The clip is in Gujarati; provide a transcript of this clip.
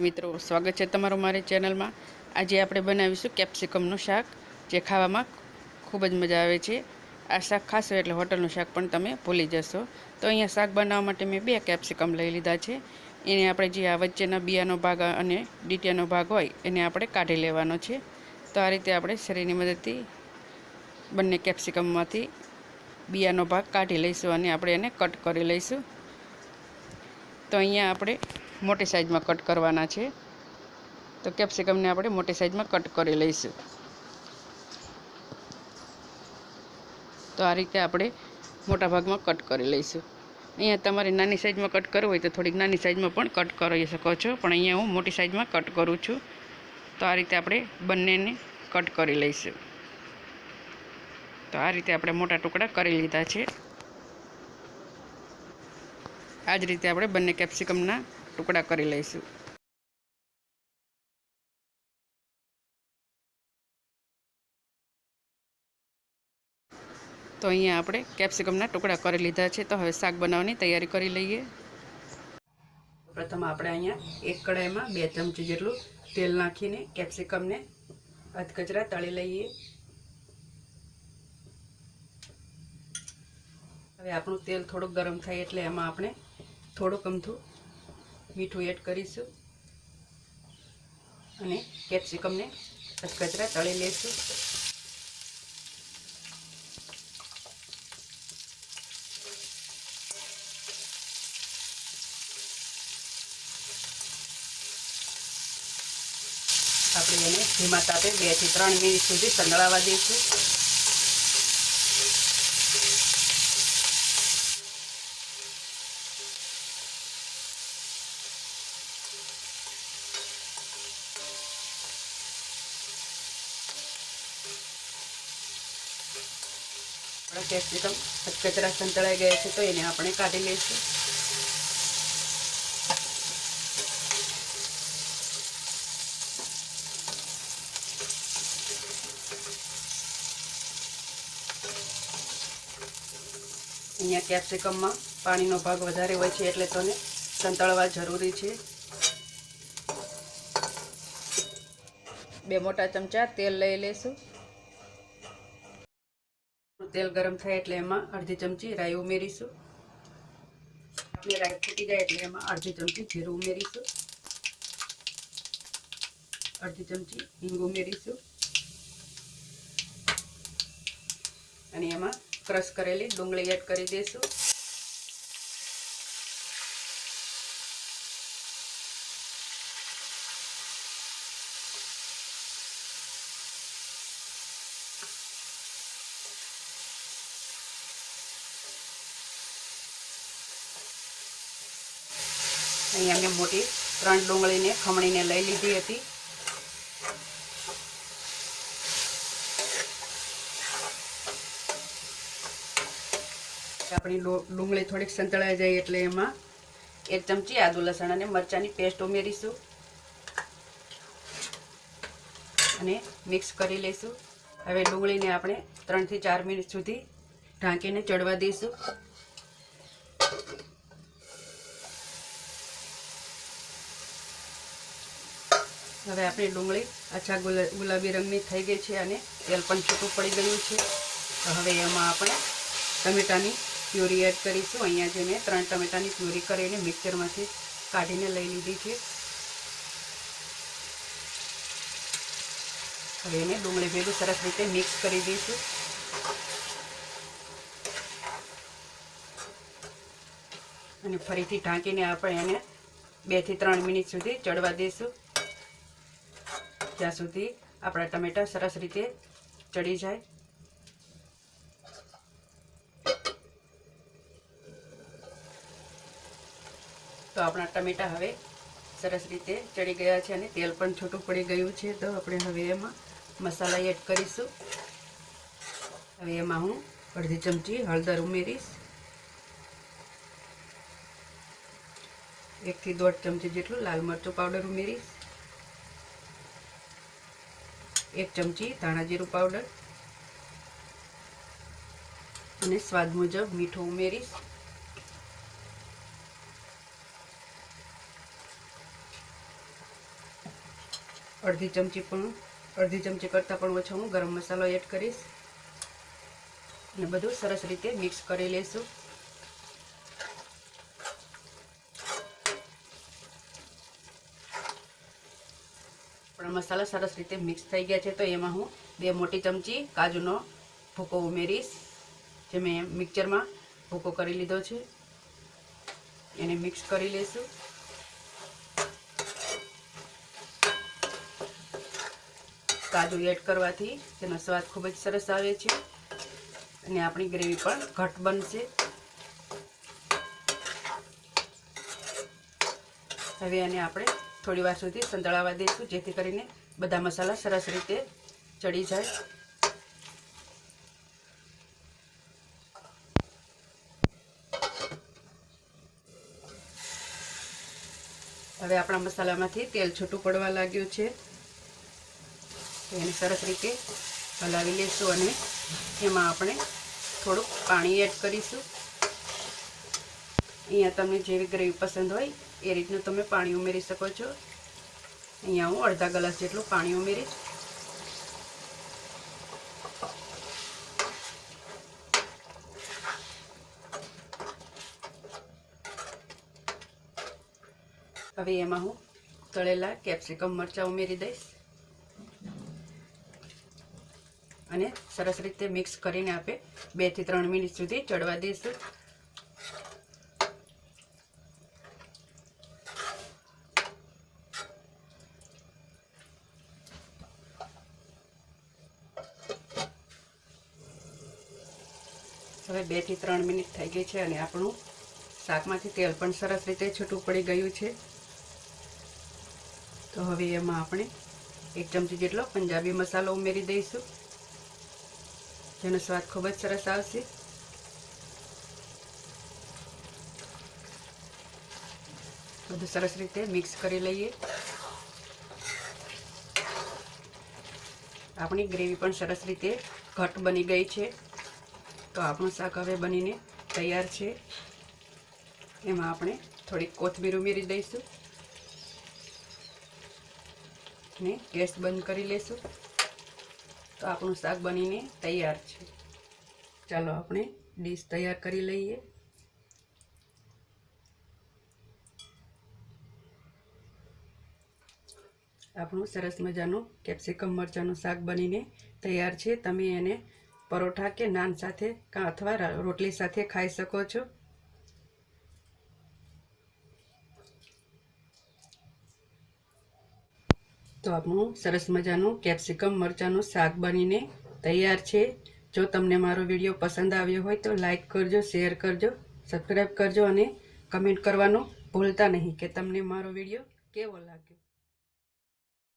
મિત્રો, સ્વાગત છે તમારું મારી ચેનલમાં. આજે આપણે બનાવીશું કેપ્સિકમનું શાક, જે ખાવામાં ખૂબ જ મજા આવે છે. આ શાક ખાશો એટલે હોટલનું શાક પણ તમે ભૂલી જશો. તો અહીંયા શાક બનાવવા માટે મેં બે કેપ્સિકમ લઈ લીધા છે. એને આપણે જે આ વચ્ચેના બિયાનો ભાગ અને ડીટીયાનો ભાગ હોય, એને આપણે કાઢી લેવાનો છે. તો આ રીતે આપણે શરીરની મદદથી બંને કેપ્સિકમમાંથી બિયાનો ભાગ કાઢી લઈશું અને આપણે એને કટ કરી લઈશું. તો અહીંયા આપણે મોટી સાઈઝમાં કટ કરવાના છે. તો કેપ્સિકમને આપણે મોટી સાઈઝમાં કટ કરી લઈશું. તો આ રીતે આપણે મોટા ભાગમાં કટ કરી લઈશું. અહીંયા તમારે નાની સાઈઝમાં કટ કરવું હોય તો થોડીક નાની સાઈઝમાં પણ કટ કરી શકો છો. પણ અહીંયા હું મોટી સાઈઝમાં કટ કરું છું. તો આ રીતે આપણે બંનેને કટ કરી લઈશું. તો આ રીતે આપણે મોટા ટુકડા કરી લીધા છે. આ જ રીતે આપણે બંને કેપ્સિકમના ટુકડા કરી લઈશું. તો અહીંયા આપણે કેપ્સિકમના ટુકડા કરી લીધા છે. તો હવે શાક બનાવવાની તૈયારી કરી લઈએ. પ્રથમ આપણે અહીંયા એક કડાઈમાં બે ચમચી જેટલું તેલ નાખીને કેપ્સિકમને અધકચરા તળી લઈએ. હવે આપણું તેલ થોડુંક ગરમ થાય એટલે એમાં આપણે થોડુંક અમથું મીઠું એડ કરીશું. અને કેપ્સિકમને કચરા તળી લઈશું આપણે એને ધીમા તાપે બેથી ત્રણ મિનિટ સુધી સંતળાવા દઈશું. કેપ્સિકમ કચરા સંતળાઈ ગયા છે તો એને આપણે કાઢી લઈશું. અહીંયા કેપ્સિકમમાં પાણીનો ભાગ વધારે હોય છે એટલે તને સંતળવા જરૂરી છે. બે મોટા ચમચા તેલ લઈ લઈશું. તેલ ગરમ થાય એટલે એમાં અડધી ચમચી રાઈ ઉમેરીશું. આપણે રાઈ ફૂટી જાય એટલે એમાં અડધી ચમચી જીરું ઉમેરીશું. અડધી ચમચી હિંગ ઉમેરીશું. અને એમાં ક્રશ કરેલી ડુંગળી એડ કરી દઈશું અહીંયા મેં મોટી ત્રણ ડુંગળીને ખમણીને લઈ લીધી હતી. આપણી ડુંગળી થોડીક સંતળાઈ જાય એટલે એમાં એક ચમચી આદુ લસણ અને મરચાંની પેસ્ટ ઉમેરીશું. અને મિક્સ કરી લઈશું. હવે ડુંગળીને આપણે ત્રણથી ચાર મિનિટ સુધી ઢાંકીને ચડવા દઈશું. હવે આપણી ડુંગળી આછા ગુલાબી રંગની થઈ ગઈ છે અને તેલ પણ છૂટું પડી ગયું છે. તો હવે એમાં આપણે ટમેટાની પ્યુરી એડ કરીશું. અહીંયા જે મેં ત્રણ ટમેટાની પ્યુરી કરીને મિક્સરમાંથી કાઢીને લઈ લીધી છે. હવે એને ડુંગળી ભેગું સરસ રીતે મિક્સ કરી દઈશું. અને ફરીથી ઢાંકીને આપણે એને બેથી ત્રણ મિનિટ સુધી ચડવા દઈશું. ત્યાં સુધી આપણા ટમેટા સરસ રીતે ચડી જાય. તો આપણા ટમેટા હવે સરસ રીતે ચડી ગયા છે અને તેલ પણ છૂટું પડી ગયું છે. તો આપણે હવે એમાં મસાલા એડ કરીશું. હવે એમાં હું અડધી ચમચી હળદર ઉમેરીશ. એકથી દોઢ ચમચી જેટલું લાલ મરચું પાવડર ઉમેરીશ. એક ચમચી ધાણા જીરું પાવડર અને સ્વાદ મુજબ મીઠું ઉમેરીશ. અડધી ચમચી પણ, અડધી ચમચી કરતાં પણ ઓછો હું ગરમ મસાલો એડ કરીશ. અને બધું સરસ રીતે મિક્સ કરી લઈશું આપણા મસાલા સરસ રીતે મિક્સ થઈ ગયા છે તો એમાં હું બે મોટી ચમચી કાજુનો ભૂકો ઉમેરીશ, જે મેં મિક્સરમાં ભૂકો કરી લીધો છે. એને મિક્સ કરી લઈશું કાજુ એડ કરવાથી તેનો સ્વાદ ખૂબ જ સરસ આવે છે અને આપણી ગ્રેવી પણ ઘટ બનશે. હવે આને આપણે થોડી વાર સુધી સંતળાવા દઈશું, જેથી કરીને બધા મસાલા સરસ રીતે ચડી જાય. હવે આપણા મસાલામાંથી તેલ છૂટું પડવા લાગ્યું છે. એને સરસ રીતે હલાવી લઈશું અને એમાં આપણે થોડુંક પાણી એડ કરીશું. અહીંયા તમને જેવી ગ્રેવી પસંદ હોય, એ રીતનું તમે પાણી ઉમેરી શકો છો. અહીંયા હું અડધા ગ્લાસ જેટલું પાણી ઉમેરીશ. હવે એમાં હું તળેલા કેપ્સિકમ મરચાં ઉમેરી દઈશ. અને સરસ રીતે મિક્સ કરીને આપણે બેથી ત્રણ મિનિટ સુધી ચડવા દઈશું. હવે બેથી ત્રણ મિનિટ થઈ ગઈ છે અને આપણું શાકમાંથી તેલ પણ સરસ રીતે છૂટું પડી ગયું છે. તો હવે એમાં આપણે એક ચમચી જેટલો પંજાબી મસાલો ઉમેરી દઈશું. જેનો સ્વાદ ખૂબ જ સરસ આવશે. બધું સરસ રીતે મિક્સ કરી લઈએ. આપણી ગ્રેવી પણ સરસ રીતે ઘટ બની ગઈ છે. તો આપણું શાક હવે બનીને તૈયાર છે. એમાં આપણે થોડીક કોથમીર ઉમેરી દઈશું. ને ગેસ બંધ કરી લેશું. તો આપણું શાક બનીને તૈયાર છે. ચાલો આપણે ડીશ તૈયાર કરી લઈએ. આપણું સરસ મજાનું કેપ્સિકમ મરચાંનું શાક બનીને તૈયાર છે. તમે એને પરોઠા કે નાન સાથે કાં અથવા રોટલી સાથે ખાઈ શકો છો? તો આપણું સરસ મજાનું કેપ્સિકમ મરચાંનું શાક બનીને તૈયાર છે. જો તમને મારો વીડિયો પસંદ આવ્યો હોય તો લાઈક કરજો, શેર કરજો, સબસ્ક્રાઈબ કરજો અને કમેન્ટ કરવાનું ભૂલતા નહીં કે તમને મારો વીડિયો કેવો લાગ્યો?